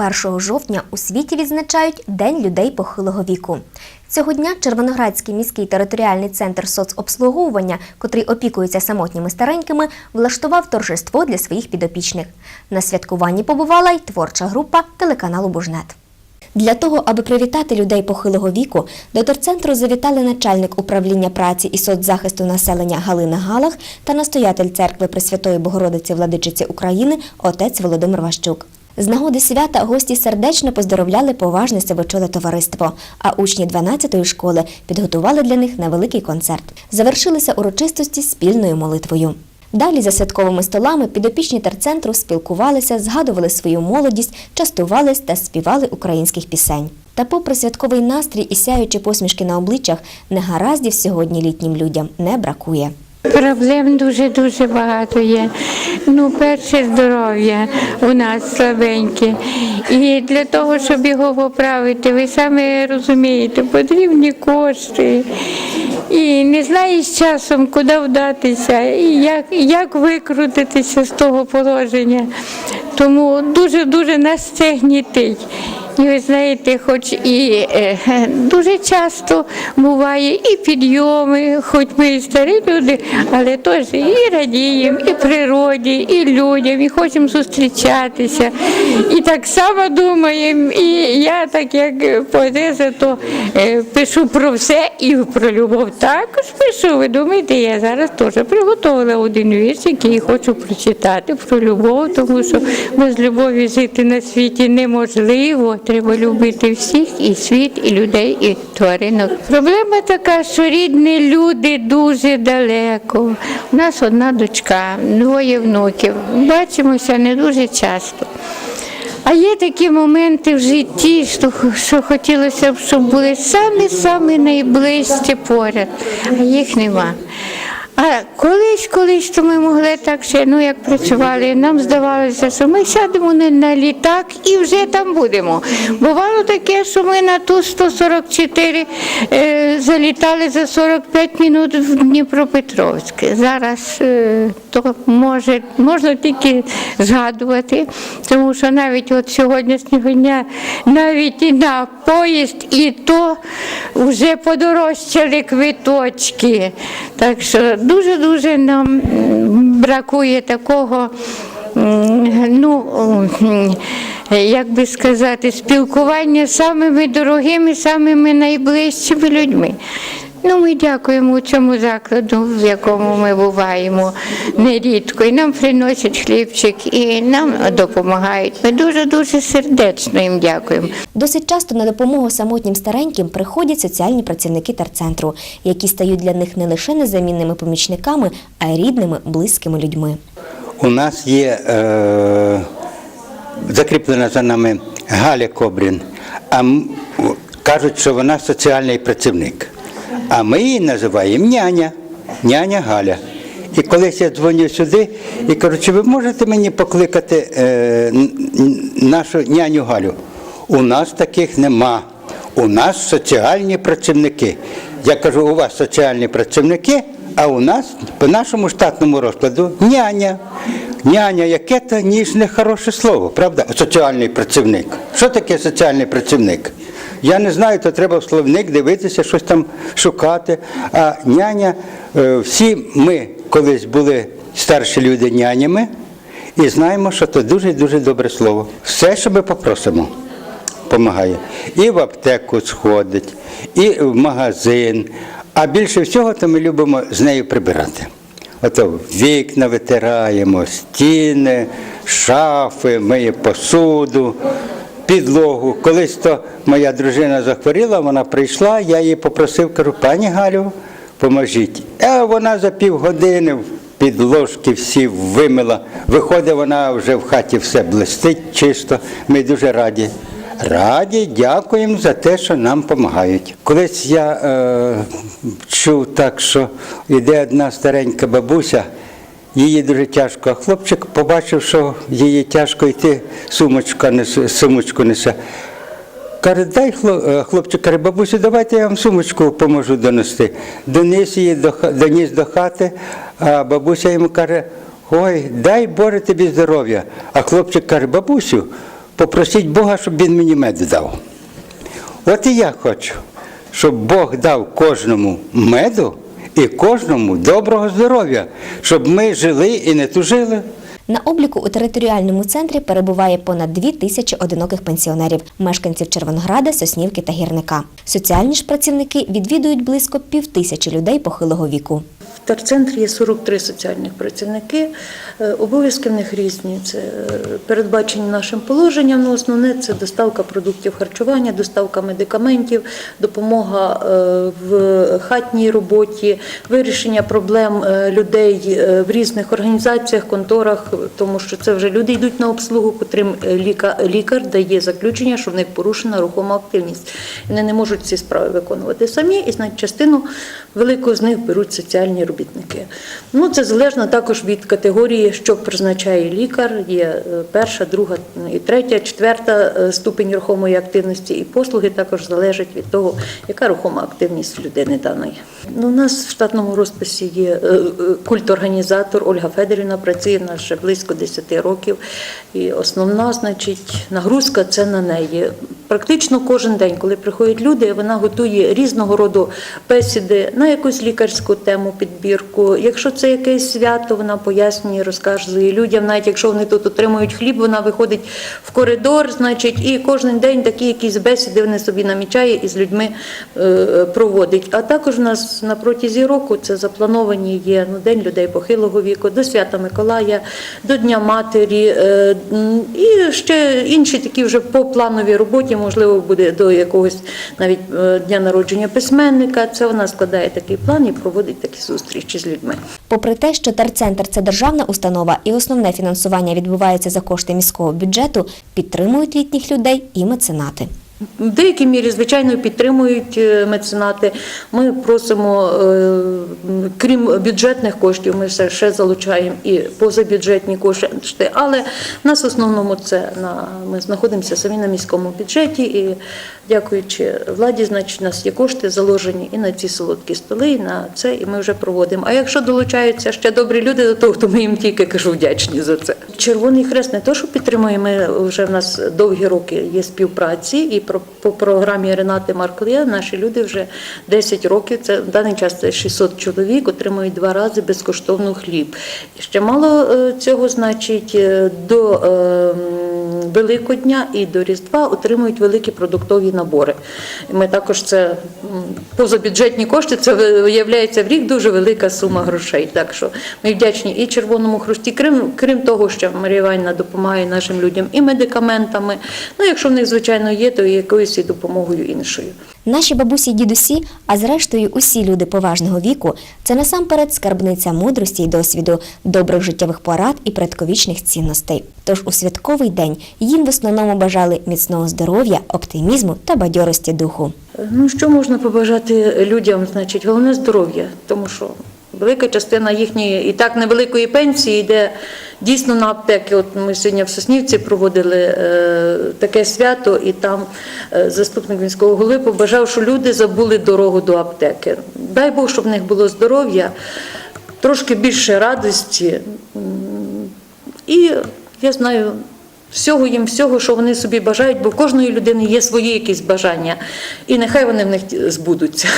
1 жовтня у світі відзначають День людей похилого віку. Цього дня Червоноградський міський територіальний центр соцобслуговування, котрий опікується самотніми старенькими, влаштував торжество для своїх підопічних. На святкуванні побувала й творча група телеканалу Бужнет. Для того, аби привітати людей похилого віку, до терцентру завітали начальник управління праці і соцзахисту населення Галина Галах та настоятель церкви Пресвятої Богородиці Владичиці України отець Володимир Ващук. З нагоди свята гості сердечно поздоровляли поважне сивочоле товариство, а учні 12-ї школи підготували для них невеликий концерт. Завершилися урочистості спільною молитвою. Далі за святковими столами підопічні терцентру спілкувалися, згадували свою молодість, частувались та співали українських пісень. Та попри святковий настрій і сяючі посмішки на обличчях, негараздів сьогодні літнім людям не бракує. Проблем дуже-дуже багато є. Ну, перше здоров'я у нас слабеньке. І для того, щоб його поправити, ви самі розумієте, потрібні кошти. І не знаєш часом, куди вдатися, і як, як викрутитися з того положення. Тому дуже-дуже нас це гнітить. І ви знаєте, хоч і е, дуже часто буває і підйоми, хоч ми і старі люди, але теж і радіємо, і природі, і людям, і хочемо зустрічатися. І так само думаємо. І я, так як поетеса, то е, пишу про все і про любов також пишу. Ви думаєте, я зараз теж приготувала один вірш, який хочу прочитати про любов, тому що без любові жити на світі неможливо. Треба любити всіх, і світ, і людей, і тваринок. Проблема така, що рідні люди дуже далеко. У нас одна дочка, двоє внуків. Бачимося не дуже часто. А є такі моменти в житті, що, що хотілося б, щоб були самі-самі найближчі поряд, а їх нема. А колись, колись то ми могли так ще, ну як працювали, нам здавалося, що ми сядемо на, на літак і вже там будемо. Бувало таке, що ми на ту 144 е, залітали за 45 минут в Дніпропетровськ. Зараз е, то може, можна тільки згадувати, тому що навіть от сьогоднішнього дня навіть і на поїзд, і то вже подорожчали квиточки. Так що дуже-дуже нам бракує такого. Ну, як би сказати, спілкування з самими дорогими, самими найближчими людьми. Ну, ми дякуємо цьому закладу, в якому ми буваємо нерідко. І нам приносять хлібчик, і нам допомагають. Ми дуже-дуже сердечно їм дякуємо. Досить часто на допомогу самотнім стареньким приходять соціальні працівники терцентру, які стають для них не лише незамінними помічниками, а й рідними, близькими людьми. У нас є е, закріплена за нами Галя Кобрін, а кажуть, що вона соціальний працівник. А ми її називаємо няня, няня Галя. І колись я дзвоню сюди і кажу, чи ви можете мені покликати е, нашу няню Галю? У нас таких нема. У нас соціальні працівники. Я кажу, у вас соціальні працівники, а у нас по нашому штатному розкладу няня. Няня, яке то ніжне хороше слово, правда? Соціальний працівник. Що таке соціальний працівник? Я не знаю, то треба в словник дивитися, щось там шукати. А няня, е, всі ми колись були старші люди нянями і знаємо, що це дуже-дуже добре слово. Все, що ми попросимо допомагає. І в аптеку сходить, і в магазин. А більше всього то ми любимо з нею прибирати. Ото вікна витираємо, стіни, шафи, миє посуду, підлогу. Колись то моя дружина захворіла, вона прийшла, я її попросив, кажу, пані Галю, поможіть. А вона за півгодини підложки всі вимила. Виходить, вона вже в хаті все блистить чисто. Ми дуже раді. Раді, дякуємо за те, що нам допомагають. Колись я е, чув так, що йде одна старенька бабуся, їй дуже тяжко, а хлопчик побачив, що їй тяжко йти, сумочка несе, сумочку несе. Каже, дай е, хлопчик каже, бабусю, давайте я вам сумочку поможу донести. Доніс її до, доніс до хати, а бабуся йому каже, ой, дай Боже тобі здоров'я. А хлопчик каже, бабусю, попросіть Бога, щоб він мені мед дав. От і я хочу, щоб Бог дав кожному меду і кожному доброго здоров'я, щоб ми жили і не тужили. На обліку у територіальному центрі перебуває понад дві тисячі одиноких пенсіонерів, мешканців Червонограда, Соснівки та Гірника. Соціальні ж працівники відвідують близько півтисячі людей похилого віку. В терцентрі є 43 соціальних працівники. Е, Обов'язки в них різні. Це е, передбачені нашим положенням. Ну, основне це доставка продуктів харчування, доставка медикаментів, допомога е, в хатній роботі, вирішення проблем людей в різних організаціях, конторах, тому що це вже люди йдуть на обслугу, котрим лікар дає заключення, що в них порушена рухома активність. Вони не можуть ці справи виконувати самі, і значить, частину велику з них беруть соціальні робітники співробітник. Ну, це залежно також від категорії, що призначає лікар. Є е, перша, друга і третя, четверта е, ступень рухомої активності, і послуги також залежать від того, яка рухома активність людини даної. Ну, у нас в штатному розписі є е, культорганізатор Ольга Федорівна, працює в нас вже близько 10 років. І основна, значить, нагрузка це на неї. Практично кожен день, коли приходять люди, вона готує різного роду бесіди на якусь лікарську тему, підбірку. Якщо це якесь свято, вона пояснює, розказує людям. Навіть якщо вони тут отримують хліб, вона виходить в коридор, значить, і кожен день такі якісь бесіди вони собі намічає і з людьми е, проводить. А також у нас на протязі року це заплановані є ну, День людей похилого віку, до свята Миколая, до Дня Матері е, і ще інші такі вже по плановій роботі, можливо, буде до якогось навіть е, дня народження письменника. Це вона складає такий план і проводить такі зустрічі з людьми. Попри те, що терцентр це державна установа і основне фінансування відбувається за кошти міського бюджету, підтримують літніх людей і меценати. В деякій мірі, звичайно, підтримують е, меценати. Ми просимо, е, крім бюджетних коштів, ми все ще залучаємо і позабюджетні кошти. Але в нас в основному це на ми знаходимося самі на міському бюджеті, і дякуючи владі, значить, у нас є кошти заложені і на ці солодкі столи, і на це, і ми вже проводимо. А якщо долучаються ще добрі люди до того, то ми їм тільки кажу вдячні за це. Червоний хрест не то, що підтримує, ми вже в нас довгі роки є співпраці, і по програмі Ренати Марклія наші люди вже 10 років. Це в даний час це 600 чоловік, отримують два рази безкоштовно хліб. Ще мало е, цього, значить, е, до е, м, Великодня і до Різдва отримують великі продуктові набори. Ми також це позабюджетні кошти, це виявляється в рік дуже велика сума грошей. Так що ми вдячні і Червоному Хрусті, крім, крім того, що Марія Іванівна допомагає нашим людям і медикаментами. Ну, якщо в них, звичайно, є, то і якоюсь і допомогою іншою. Наші бабусі й дідусі, а зрештою усі люди поважного віку, це насамперед скарбниця мудрості й досвіду, добрих життєвих порад і предковічних цінностей. Тож у святковий день їм в основному бажали міцного здоров'я, оптимізму та бадьорості духу. Ну, що можна побажати людям? Значить, головне здоров'я, тому що велика частина їхньої і так невеликої пенсії йде дійсно на аптеки. От ми сьогодні в Соснівці проводили е, таке свято, і там е, заступник міського голови побажав, що люди забули дорогу до аптеки. Дай Бог, щоб в них було здоров'я, трошки більше радості. І я знаю. Всього їм, всього, що вони собі бажають, бо в кожної людини є свої якісь бажання, і нехай вони в них збудуться.